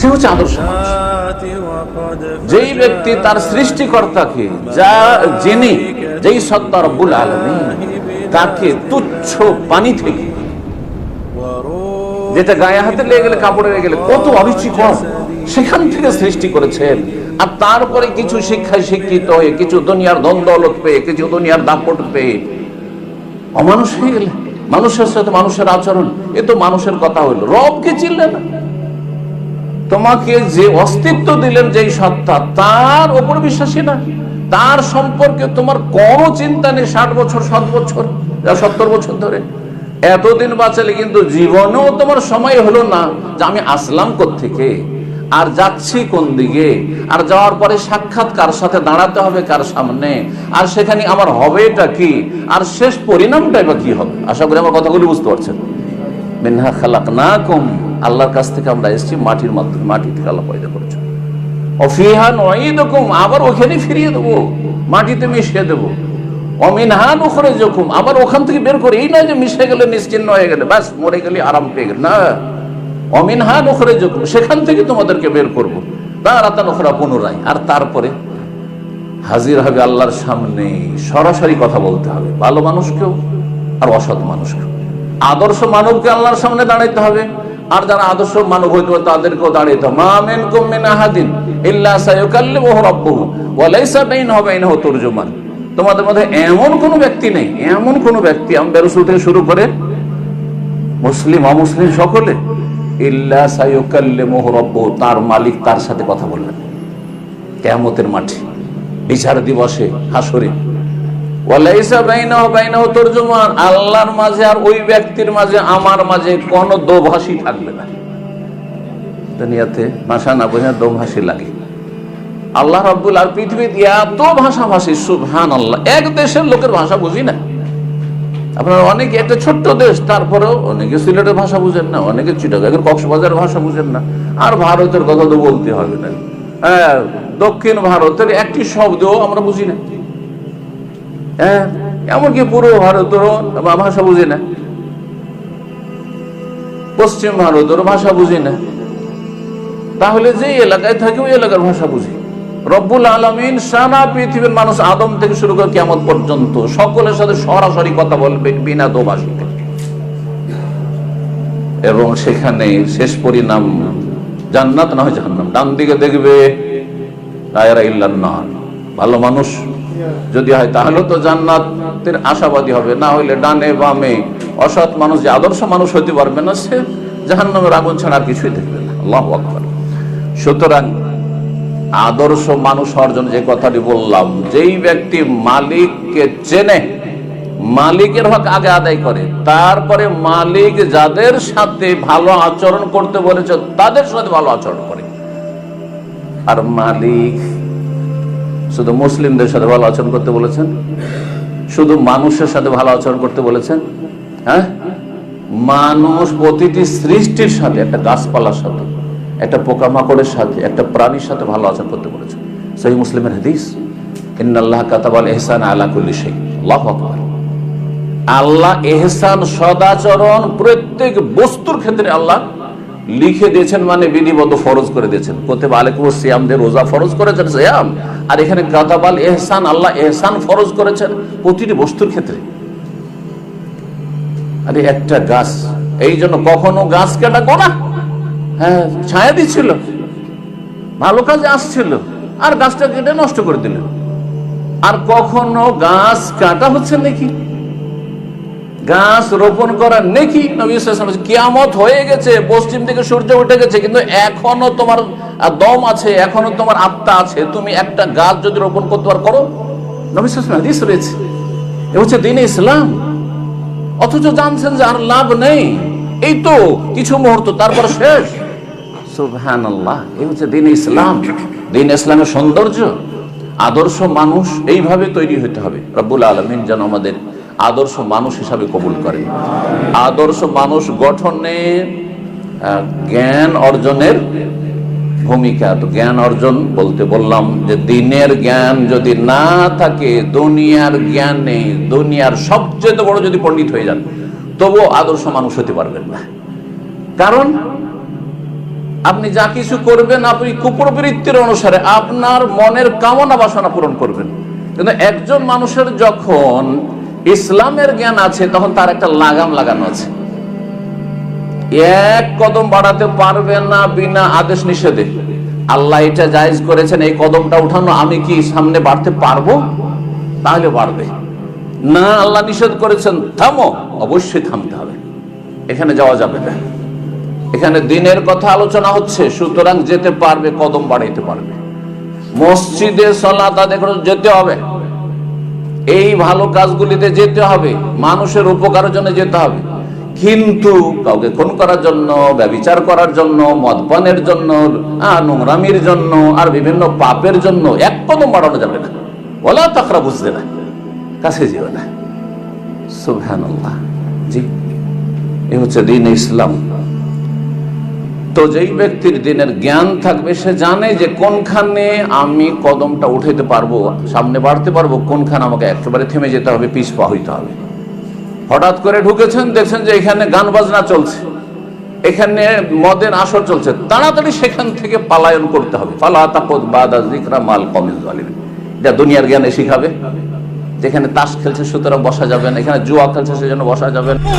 সে হচ্ছে আদর্শ। যেই ব্যক্তি তার সৃষ্টিকর্তাকে যা জেনে যেই সত্তা রব্বুল আলমী তাকে তুচ্ছ পানি থেকে যেটা গায়ে হাতে লেগে গেলে কাপড়ে লেগে গেলে কত অরুচি কম সেখান থেকে সৃষ্টি করেছেন আর তারপরে কিছু শিক্ষায় শিক্ষিত হয়ে কিছু দুনিয়ার দ্বন্দ্বলত পেয়ে কিছু দুনিয়ার দাপট পেয়ে অমানুষ হয়ে গেলে মানুষের সাথে মানুষের আচরণ, এ তো মানুষের কথা হইল। রবকে চিনলে না। তোমাকে যে অস্তিত্ব দিলেন যেই সত্তা, তার ওপর বিশ্বাসী না। তার সম্পর্কে তোমার কোনো চিন্তা নেই ষাট বছর সাত বছর সত্তর বছর ধরে। এতদিন বাঁচালে কিন্তু জীবনেও তোমার সময় হলো না যে আমি আসলাম থেকে আর যাচ্ছি কোন দিকে? আর যাওয়ার পরে সাক্ষাৎ কার সাথে দাঁড়াতে হবে কার সামনে? আর সেখানে আমার হবেটা কি? আর শেষ পরিণামটাই বা কি হবে? আশা করি আমার কথাগুলি বুঝতে পারছেন। মিনহা খালাক না কম আল্লাহর কাছ থেকে আমরা এসেছি, মাটির মাধ্যমে, মাটি থেকে আল্লাহ পয়দা করেছে অফিহা নয় এরকম আবার ওখানে ফিরিয়ে দেবো। মাটিতে মিশিয়ে দেবো। অমিনহান ওখানে যখন আবার ওখান থেকে বের করে, এই নয় যে মিশে গেলে নিশ্চিন্ন হয়ে গেলে, ব্যাস, মরে গেলে আরাম পেয়ে গেলে। না। অমিনহান ওখানে যখন সেখান থেকে তোমাদেরকে বের করব। তার আতান ওখরা পুনরায়, আর তারপরে হাজির হবে আল্লাহর সামনে, সরাসরি কথা বলতে হবে। ভালো মানুষকেও, আর অসৎ মানুষকেও। আদর্শ মানবকে আল্লাহর সামনে দাঁড়াইতে হবে, আর যারা আদর্শ মানব হইতে তাদেরকেও দাঁড়াইতে হবে। মা মিন কুমিন আহাদিন ইল্লা সায়ুকাল্লিমুহু রাব্বুহু, ওয়া লাইসা বাইনাহু বাইনাহু তোমাদের মধ্যে এমন কোন ব্যক্তি নেই, এমন কোন ব্যক্তি আম্বে রাসূল থেকে শুরু করে মুসলিম, অমুসলিম সকলে ইল্লা সায়ুকাল্লিমুহু রাব্বুহু তার মালিক তার সাথে কথা বলবেন কিয়ামতের মাঠে, বিচার দিবসে হাসরে আল্লাহর মাঝে আর ওই ব্যক্তির মাঝে, আমার মাঝে কোনো দোভাষী থাকবে না। দুনিয়াতে ভাষা না বোঝা দোভাষী লাগে। আল্লাহ রাব্বুল আর পৃথিবীতে এত ভাষাভাষী সুবহান আল্লাহ এক দেশের লোকের ভাষা বুঝি না। আপনার অনেকে, একটা ছোট্ট দেশ, তারপরেও অনেকে সিলেটের ভাষা বুঝেন না, অনেকে চিটাগাঙ্গের কক্সবাজারের ভাষা বুঝেন না। আর ভারতের কথা তো বলতে হবে না। হ্যাঁ দক্ষিণ ভারতের একটি শব্দও আমরা বুঝি না। হ্যাঁ এমনকি পুরো ভারতেরও ভাষা বুঝি না। পশ্চিম ভারতের ভাষা বুঝি না। তাহলে যে এলাকায় থাকে, ওই এলাকার ভাষা বুঝি। রব্বুল আলমিন সারা পৃথিবীর মানুষ আদম থেকে শুরু করে কেমন পর্যন্ত সকলের সাথে সরাসরি কথা বলবে বিনা দোভাষীতে। এবং সেখানে শেষ পরিণাম জান্নাত না হয় জাহান্নাম। ডান দিকে দেখবে ভালো মানুষ যদি হয় তাহলে তো জান্নাতের আশাবাদী হবে। না হইলে ডানে বামে অসৎ মানুষ যে আদর্শ মানুষ হতে পারবে না, সে জাহান্নামের আগুন ছাড়া কিছুই দেখবে না। আল্লাহ সুতরাং আদর্শ মানুষ হওয়ার জন্য যে কথাটি বললাম, যেই ব্যক্তি মালিককে চেনে, মালিকের হক আগে আদায় করে, তারপরে মালিক যাদের সাথে ভালো আচরণ করতে বলেছে, তাদের সাথে ভালো আচরণ করে। আর মালিক শুধু মুসলিমদের সাথে ভালো আচরণ করতে বলেছেন? শুধু মানুষের সাথে ভালো আচরণ করতে বলেছেন? হ্যাঁ? মানুষ প্রতিটি সৃষ্টির সাথে, একটা গাছপালার সাথে। একটা পোকামাকড়ের সাথে, একটা প্রাণীর সাথে ভালো আচরণ করতে বলেছেন সেই মুসলিমের হাদিস, ইন্নাল্লাহ কাতাবাল এহসান কুল্লি আল্লাহু এহসান সদাচরণ প্রত্যেক বস্তুর ক্ষেত্রে আল্লাহ লিখে দিয়েছেন মানে বিধিবদ্ধ ফরজ করে দিয়েছেন। কোতে আলেকুম সিয়ামদের রোজা ফরজ করেছেন, সিয়াম। আর এখানে কাতাবাল এহসান আল্লাহ এহসান ফরজ করেছেন প্রতিটি বস্তুর ক্ষেত্রে। আরে একটা গাছ, এই জন্য কখনো গাছ কাটা গোনা। হ্যাঁ ছায়া দিচ্ছিল। ভালো কাজে আসছিল। আর গাছটা কেটে নষ্ট করে দিল। আর কখনো গাছ কাটা হচ্ছে নাকি? গাছ রোপণ করার নেকি? কিয়ামত হয়ে গেছে, পশ্চিম থেকে সূর্য উঠে গেছে, কিন্তু এখনও তোমার দম আছে, এখনও তোমার আত্মা আছে। তুমি একটা গাছ যদি রোপণ করতে পার, করো। নবী হাদিস রয়েছে। এ হচ্ছে দিন ইসলাম। অথচ জানছেন যে আর লাভ নেই। এই তো, কিছু মুহূর্ত, তারপর শেষ। সুবহান আল্লাহ এই হচ্ছে দিন ইসলাম। দিন ইসলামের সৌন্দর্য, আদর্শ মানুষ এইভাবে তৈরি হতে হবে। রব্বুল আলমিন যেন আমাদের আদর্শ মানুষ হিসাবে কবুল করেন। আদর্শ মানুষ গঠনে জ্ঞান অর্জনের ভূমিকা। তো জ্ঞান অর্জন বলতে বললাম যে দিনের জ্ঞান যদি না থাকে, দুনিয়ার জ্ঞানে, দুনিয়ার সবচেয়ে বড় যদি পণ্ডিত হয়ে যান, তবুও আদর্শ মানুষ হতে পারবেন না। কারণ আপনি যা কিছু করবেন, আপনি কুপ্রবৃত্তির অনুসারে আপনার মনের কামনা বাসনা পূরণ করবেন। কিন্তু একজন মানুষের যখন ইসলামের জ্ঞান আছে, তখন তার একটা লাগাম লাগানো আছে। এক কদম বাড়াতে পারবে না বিনা আদেশ নিষেধে। আল্লাহ এটা জায়েজ করেছেন, এই কদমটা উঠানো আমি কি সামনে বাড়তে পারব? তাহলে বাড়বে। না, আল্লাহ নিষেধ করেছেন, থামো, অবশ্যই থামতে হবে। এখানে যাওয়া যাবে না। এখানে দিনের কথা আলোচনা হচ্ছে, সুতরাং যেতে পারবে, কদম বাড়াইতে পারবে। মসজিদে সলাত আদায় করে যেতে হবে। এই ভালো কাজগুলিতে যেতে হবে, মানুষের উপকারের জন্য যেতে হবে। কিন্তু কাউকে খুন করার জন্য, ব্যবিচার করার জন্য, মদপানের জন্য নোংরামির জন্য, আর বিভিন্ন পাপের জন্য এক কদম বাড়ানো যাবে না। বলা তাকরা বুঝতে না কাছে যেও না। সুবহানাল্লাহ। জি। এ হচ্ছে দিন ইসলাম। তো যেই ব্যক্তির দিনের জ্ঞান থাকবে, সে জানে যে কোনখানে আমি কদমটা উঠাইতে পারব, সামনে বাড়তে পারব, কোনখানে আমাকে একেবারে থেমে যেতে হবে, পিছ পা হইতে হবে। হঠাৎ করে ঢুকেছেন, দেখছেন যে এখানে গান বাজনা চলছে, এখানে মদের আসর চলছে, তাড়াতাড়ি সেখান থেকে পালায়ন করতে হবে। পালা তাপদ বাদা জিকরা মাল কমিল জালিম এটা দুনিয়ার জ্ঞানে শিখাবে। যেখানে তাস খেলছে সুতরাং বসা যাবেন এখানে জুয়া খেলছে সেজন্য বসা যাবেন না।